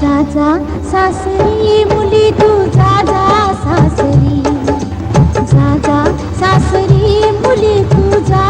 जा सासरी मुली तू जा जा सासरी. जा जा सासरी मुली तू जा